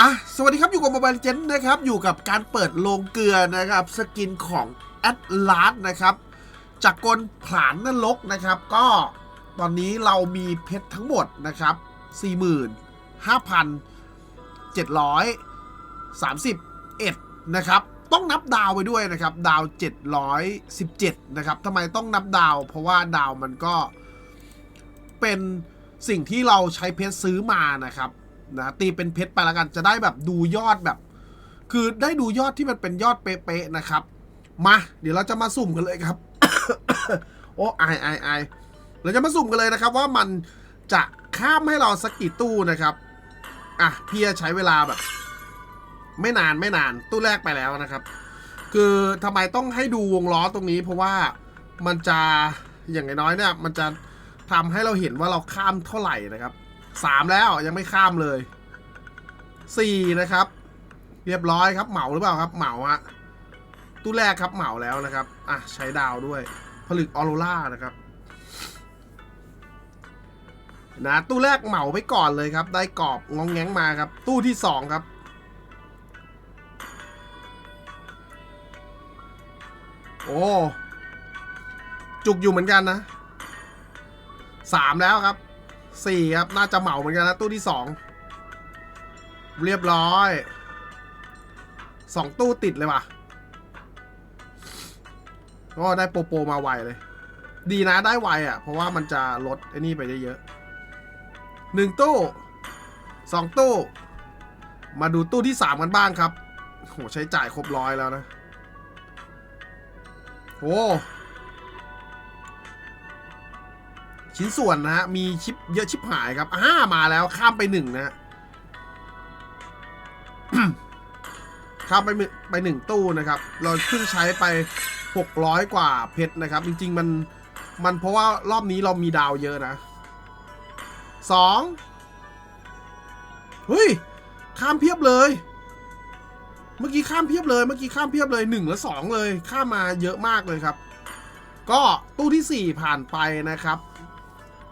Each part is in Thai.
อะ สวัสดีครับ อยู่กับ Mobile Legends นะครับ อยู่กับการเปิดโลงเกลือนะครับ สกินของ a t l a s นะครับ จากกลผลานนรกนะครับ ก็ตอนนี้เรามีเพชรทั้งหมดนะครับ 45,731 นะครับ ต้องนับดาวไปด้วยนะครับ ดาว 717 นะครับทำไมต้องนับดาว เพราะว่าดาวมันก็เป็นสิ่งที่เราใช้เพชรซื้อมานะครับ นะตีเป็นเพชรไปแล้วกันจะได้แบบดูยอดแบบ คือได้ดูยอดที่มันเป็นยอดเป๊ะๆนะครับ มา เดี๋ยวเราจะมาสุ่มกันเลยครับ โอ้ไอไอไอเราจะมาสุ่มกันเลยนะครับ ว่ามันจะข้ามให้เราสักกี่ตู้นะครับอะพี่ใช้เวลาแบบ ไม่นานไม่นานตู้แรกไปแล้วนะครับ คือทำไมต้องให้ดูวงล้อตรงนี้ เพราะว่ามันจะอย่างน้อยๆเนี่ย มันจะทำให้เราเห็นว่าเราข้ามเท่าไหร่นะครับ สามแล้วยังไม่ข้ามเลยสี่นะครับ เรียบร้อยครับเหมาหรือเปล่าครับ เหมาฮะตู้แรกครับเหมาแล้วนะครับอะใช้ดาวด้วย ผลึกออโรล่านะครับนะตู้แรกเหมาไปก่อนเลยครับ ได้กรอบงองแงงมาครับ ตู้ที่สองครับโอ้จุกอยู่เหมือนกันนะสามแล้วครับ สี่ครับ น่าจะเหมาเหมือนกันนะตู้ที่สองเรียบร้อยสองตู้ติดเลยว่ะก็ได้โปโปมาไวเลย ดีนะได้ไวอะ เพราะว่ามันจะลดไอ้นี่ไปได้เยอะหนึ่งตู้สองตู้ มาดูตู้ที่สามกันบ้างครับโหใช้จ่ายครบร้อยแล้วนะโอ้ ชิ้นส่วนนะฮะ มีชิปเยอะชิปหายครับอ่ามาแล้วข้ามไปหนึ่งนะข้ามไปหนึ่งไปหนึ่งตู้นะครับ เราเพิ่งใช้ไป 600 กว่าเพชรนะครับ จริง ๆ มันมันเพราะว่ารอบนี้เรามีดาวเยอะนะสองเฮ้ย ข้ามเพียบเลย เมื่อกี้ข้ามเพียบเลย เมื่อกี้ข้ามเพียบเลยหนึ่งและสองเลย ข้ามมาเยอะมากเลยครับ ก็ตู้ที่สี่ผ่านไปนะครับ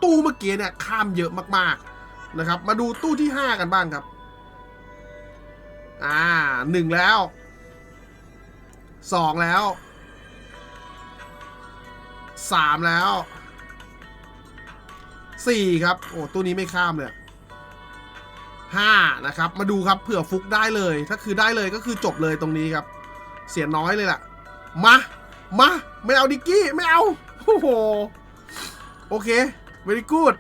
ตู้เมื่อกี้เนี่ยข้ามเยอะมากๆนะครับ มาดูตู้ที่ห้ากันบ้างครับ อ่าหนึ่งแล้วสองแล้วสามแล้วสี่ครับ โอ้ตู้นี้ไม่ข้ามเลยห้านะครับ มาดูครับเผื่อฟุกได้เลย ถ้าคือได้เลยก็คือจบเลยตรงนี้ครับ เสียน้อยเลยล่ะ มา มา ไม่เอาดิกกี้ ไม่เอา โอ้โห โอเค very good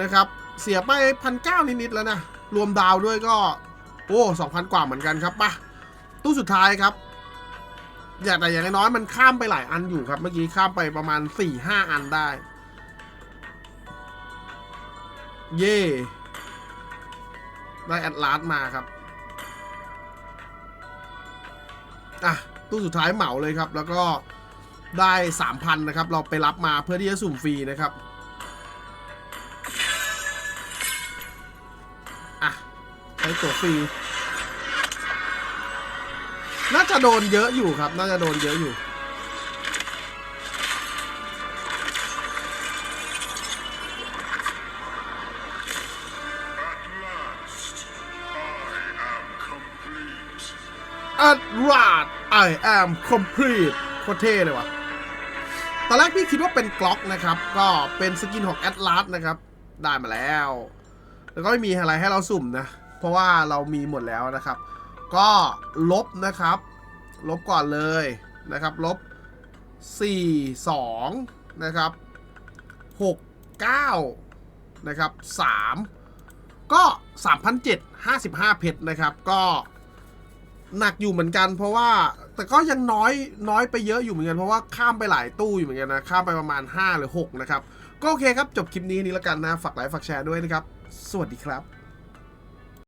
นะครับ เสียไปพันเก้านิดๆแล้วนะ รวมดาวด้วยก็ โอ้สองพันกว่าเหมือนกันครับปะตู้สุดท้ายครับ อย่างแต่อย่างน้อยๆมันข้ามไปหลายอันอยู่ครับ เมื่อกี้ข้ามไปประมาณ4ี่ห้าอันได้ เย่ได้แอดลาสมาครับอะตู้สุดท้ายเหมาเลยครับ แล้วก็ได้ 3,000 นะครับ เราไปรับมาเพื่อที่จะสุ่มฟรีนะครับ ช้ตัวฟรี น่าจะโดนเยอะอยู่ครับ น่าจะโดนเยอะอยู่ At last, I am complete. โคตรเท่เลยว่ะ ตอนแรกพี่คิดว่าเป็นกล็อกนะครับ ก็เป็นสกินของ Atlas นะครับ ได้มาแล้ว แล้วก็ไม่มีอะไรให้เราสุ่มนะ เพราะว่าเรามีหมดแล้วนะครับ ก็ลบนะครับ ลบก่อนเลยนะครับ ลบ 4 2 นะครับ 6 9 นะครับ 3 ก็ 3,755 เพชรนะครับ ก็หนักอยู่เหมือนกัน เพราะว่าแต่ก็ยังน้อยน้อยไปเยอะอยู่เหมือนกันเพราะว่าข้ามไปหลายตู้อยู่เหมือนกันนะข้ามไปประมาณ 5 หรือ 6 นะครับ ก็โอเคครับ จบคลิปนี้นี้แล้วกันนะ ฝากไลค์ฝากแชร์ด้วยนะครับ สวัสดีครับ